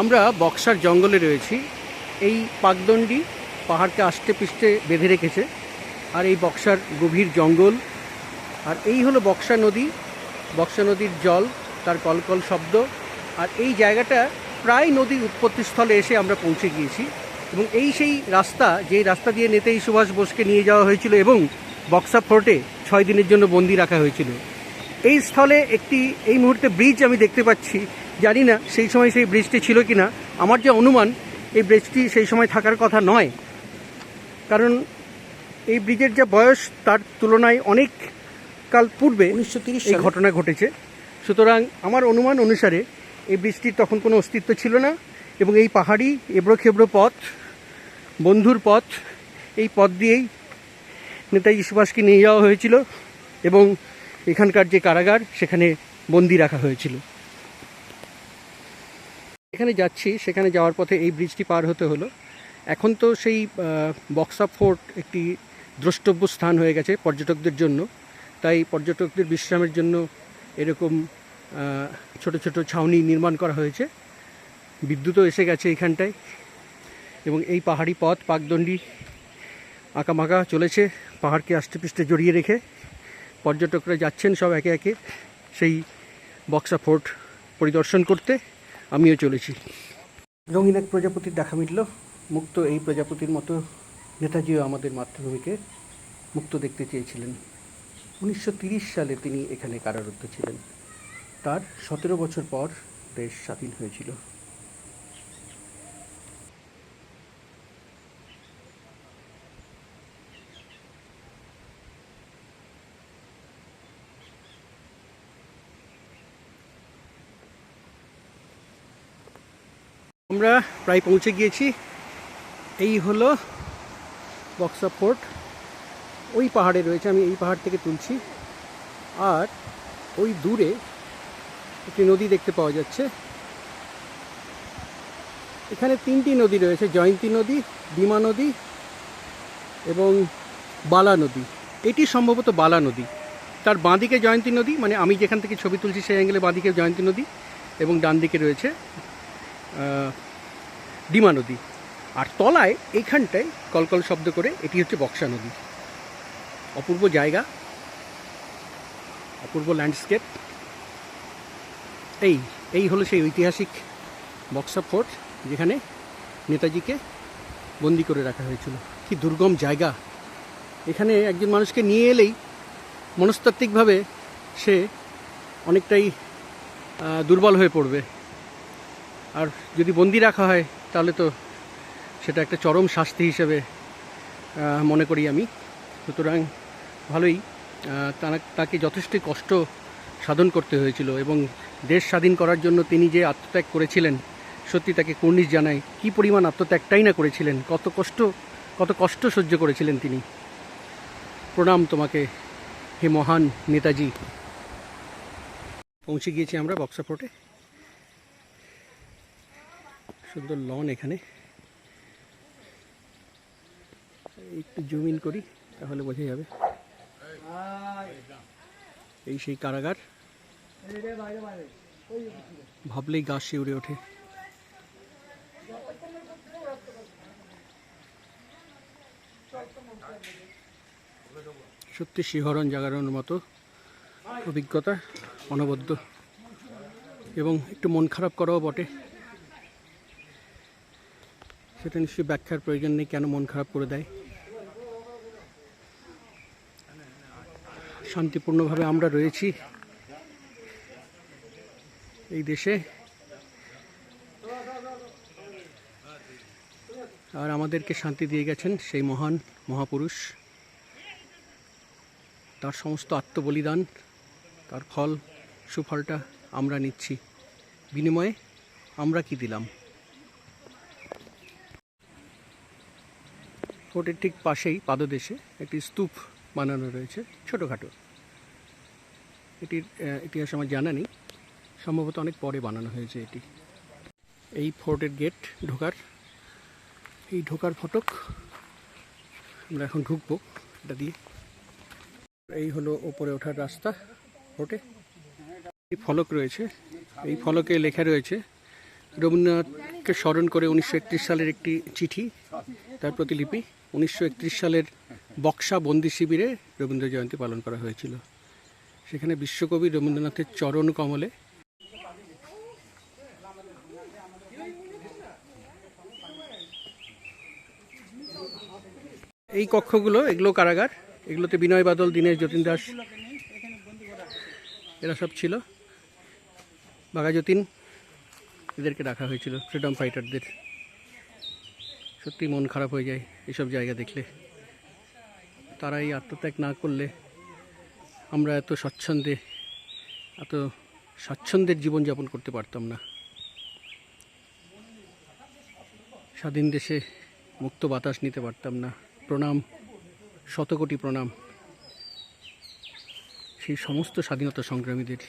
আমরা বক্সার জঙ্গলে রয়েছি। এই পাকদণ্ডি পাহাড়কে আষ্টে পিষ্টে বেঁধে রেখেছে আর এই বক্সার গভীর জঙ্গল। আর এই হলো বক্সা নদী। বক্সা নদীর জল, তার কলকল শব্দ আর এই জায়গাটা প্রায় নদীর উৎপত্তিস্থলে এসে আমরা পৌঁছে গিয়েছি। এবং এই সেই রাস্তা যে রাস্তা দিয়ে নেতাজি সুভাষ বোসকে নিয়ে যাওয়া হয়েছিল এবং বক্সা ফোর্টে ছয় দিনের জন্য বন্দি রাখা হয়েছিল। এই স্থলে একটি, এই মুহূর্তে ব্রিজ আমি দেখতে পাচ্ছি জানি না সেই সময় সেই ব্রিজটি ছিল কি না আমার যে অনুমান এই ব্রিজটি সেই সময় থাকার কথা নয়। কারণ এই ব্রিজের যা বয়স তার তুলনায় অনেক কাল পূর্বে উনিশশো তিরিশ এই ঘটনা ঘটেছে। সুতরাং আমার অনুমান অনুসারে এই বৃষ্টির তখন কোনো অস্তিত্ব ছিল না এবং এই পাহাড়ি এবড়ো খেবড়ো পথ বন্ধুর পথ এই পথ দিয়েই নেতাজি সুভাষকে নিয়ে যাওয়া হয়েছিল এবং এখানকার যে কারাগার সেখানে বন্দি রাখা হয়েছিল। এখানে যাচ্ছি, সেখানে যাওয়ার পথে এই ব্রিজটি পার হতে হলো। এখন তো সেই বক্সা ফোর্ট একটি দ্রষ্টব্য স্থান হয়ে গেছে পর্যটকদের জন্য। তাই পর্যটকদের বিশ্রামের জন্য এরকম ছোট ছোট ছাউনি নির্মাণ করা হয়েছে। বিদ্যুৎও এসে গেছে এইখানটায় এবং এই পাহাড়ি পথ, পাকদণ্ডি আঁকামাকা চলেছে পাহাড়কে আষ্টেপৃষ্টে জড়িয়ে রেখে। পর্যটকরা যাচ্ছেন সব একে একে সেই বক্সা ফোর্ট পরিদর্শন করতে। আমিও চলেছি। রঙিন এক প্রজাপতির দেখা মিলল মুক্ত এই প্রজাপতির মতো নেতাজিও আমাদের মাতৃভূমিকে মুক্ত দেখতে চেয়েছিলেন। উনিশশো সালে তিনি এখানে কারারুদ্ধ ছিলেন। তার সতেরো বছর পর দেশ স্বাধীন হয়েছিল। আমরা প্রায় পৌঁছে গিয়েছি। এই হলো বক্সা ফোর্ট ওই পাহাড়ে রয়েছে, আমি এই পাহাড় থেকে তুলছি। আর ওই দূরে একটি নদী দেখতে পাওয়া যাচ্ছে। এখানে তিনটি নদী রয়েছে, জয়ন্তী নদী, ডিমা নদী এবং বালা নদী। এটি সম্ভবত বালা নদী। তার বাঁদিকে জয়ন্তী নদী মানে আমি যেখান থেকে ছবি তুলছি সেই অ্যাঙ্গেলে বাঁদিকে জয়ন্তী নদী এবং ডান দিকে রয়েছে ডিমা নদী। আর তলায় এইখানটায় কলকল শব্দ করে, এটি হচ্ছে বক্সা নদী। অপূর্ব জায়গা, অপূর্ব ল্যান্ডস্কেপ এই এই হলো সেই ঐতিহাসিক বক্সা ফোর্ট, যেখানে নেতাজিকে বন্দি করে রাখা হয়েছিল। কি দুর্গম জায়গা। এখানে একজন মানুষকে নিয়ে এলেই মনস্তাত্ত্বিকভাবে সে অনেকটাই দুর্বল হয়ে পড়বে। আর যদি বন্দি রাখা হয়, তাহলে তো সেটা একটা চরম শাস্তি হিসেবে মনে করি আমি। সুতরাং ভালোই তাকে যথেষ্ট কষ্ট সাধন করতে হয়েছিল এবং দেশ স্বাধীন করার জন্য তিনি যে আত্মত্যাগ করেছিলেন, সত্যি তাকে কুর্নিশ জানায়, কী পরিমাণ আত্মত্যাগটাই না করেছিলেন, কত কষ্ট কত কষ্ট সহ্য করেছিলেন তিনি। প্রণাম তোমাকে, হে মহান নেতাজি। পৌঁছে গিয়েছি আমরা বক্সা ফোর্টে সুন্দর লন এখানে। একটু জুম ইন করি, তাহলে বোঝা যাবে। এই সেই কারাগার। ভাবলেই গা শিউরে ওঠে। সত্যি শিহরণ জাগানোর মতো অভিজ্ঞতা, অনবদ্য। এবং একটু মন খারাপ করাও বটে। সেটা নিশ্চয়ই ব্যাখ্যার প্রয়োজন নেই, কেন মন খারাপ করে দেয়? শান্তিপূর্ণভাবে আমরা রয়েছি এই দেশে। আর আমাদেরকে শান্তি দিয়ে গেছেন সেই মহান মহাপুরুষ। তার সমস্ত আত্মবলিদান, তার ফল, সুফলটা আমরা নিচ্ছি। বিনিময়ে আমরা কি দিলাম? ফোর্টের ঠিক পাশেই পাদদেশে একটি স্তূপ বানানো রয়েছে, ছোটোখাটো। এটির ইতিহাস আমার জানা নেই। সম্ভবত অনেক পরে বানানো হয়েছে এটি। এই ফোর্টের গেট ঢোকার, এই ঢোকার ফটক, আমরা এখন ঢুকবো এটা দিয়ে। এই হলো ওপরে ওঠার রাস্তা ফোর্টে। এই ফলক রয়েছে। এই ফলকে লেখা রয়েছে, রবীন্দ্রনাথকে স্মরণ করে উনিশশো একত্রিশ সালের একটি চিঠি তার প্রতিলিপি উনিশশো একত্রিশ সালের বক্সা বন্দি শিবিরে রবীন্দ্র জয়ন্তী পালন করা হয়েছিল। সেখানে বিশ্বকবি রবীন্দ্রনাথের চরণ কমলে এই কক্ষগুলো, এগুলো কারাগার, এগুলোতে বিনয় বাদল, দীনেশ যতীন দাস, এরা সব ছিল। বাঘা যতীন এদেরকে রাখা হয়েছিল, ফ্রিডম ফাইটারদের। সত্যি মন খারাপ হয়ে যায় এসব জায়গা দেখলে। তারা এই আত্মত্যাগ না করলে আমরা এত স্বচ্ছন্দে এত স্বাচ্ছন্দ্যের জীবনযাপন করতে পারতাম না। স্বাধীন দেশে মুক্ত বাতাস নিতে পারতাম না। প্রণাম, শতকোটি প্রণাম। সেই সমস্ত স্বাধীনতা সংগ্রামীদের।